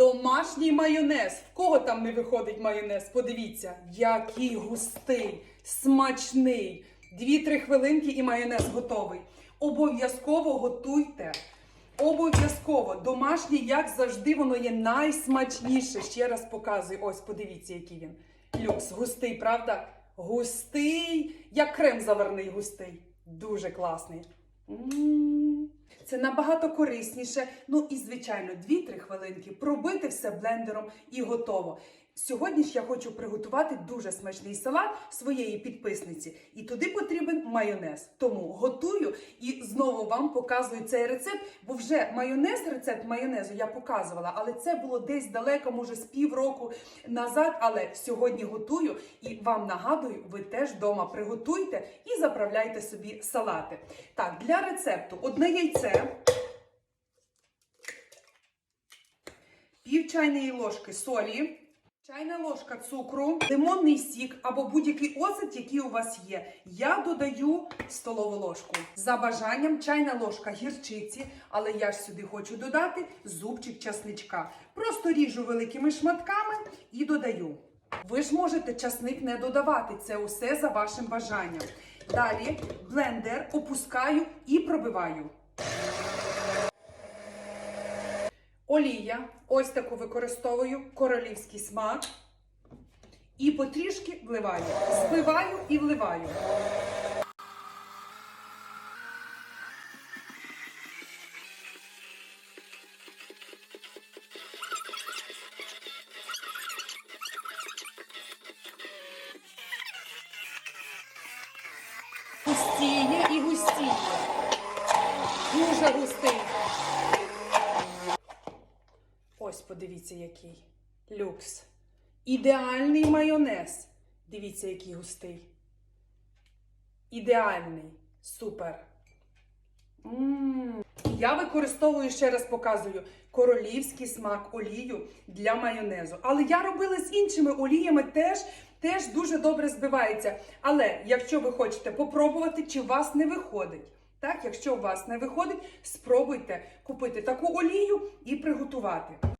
Домашній майонез. В кого там не виходить майонез? Подивіться, який густий, смачний. Дві-три хвилинки і майонез готовий. Обов'язково готуйте. Обов'язково домашній, як завжди, воно є найсмачніше. Ще раз показую. Ось, подивіться, який він. Люкс, густий, правда? Густий, як крем заварний густий. Дуже класний. М. Це набагато корисніше. Ну і звичайно, 2-3 хвилинки пробити все блендером і готово. Сьогодні ж я хочу приготувати дуже смачний салат своєї підписниці, і туди потрібен майонез. Тому готую і знову вам показую цей рецепт, бо вже майонез, рецепт майонезу я показувала, але це було десь далеко, може з півроку назад. Але сьогодні готую і вам нагадую, ви теж вдома приготуйте і заправляйте собі салати. Так, для рецепту одне яйце. Пів чайної ложки солі, чайна ложка цукру, лимонний сік або будь-який оцет, який у вас є. Я додаю столову ложку. За бажанням чайна ложка гірчиці, але я ж сюди хочу додати зубчик часничка. Просто ріжу великими шматками і додаю. Ви ж можете часник не додавати, це усе за вашим бажанням. Далі блендер опускаю і пробиваю. Олія, ось таку використовую, королівський смак. І потрішки вливаю. Збиваю і вливаю. Густіє і густіє. Дуже густий. Ось подивіться, який люкс. Ідеальний майонез. Дивіться, який густий. Ідеальний. Супер. М. Я використовую, ще раз показую, королівський смак олію для майонезу. Але я робила з іншими оліями теж, теж дуже добре збивається. Але якщо ви хочете попробувати, чи у вас не виходить. Так, якщо у вас не виходить, спробуйте купити таку олію і приготувати.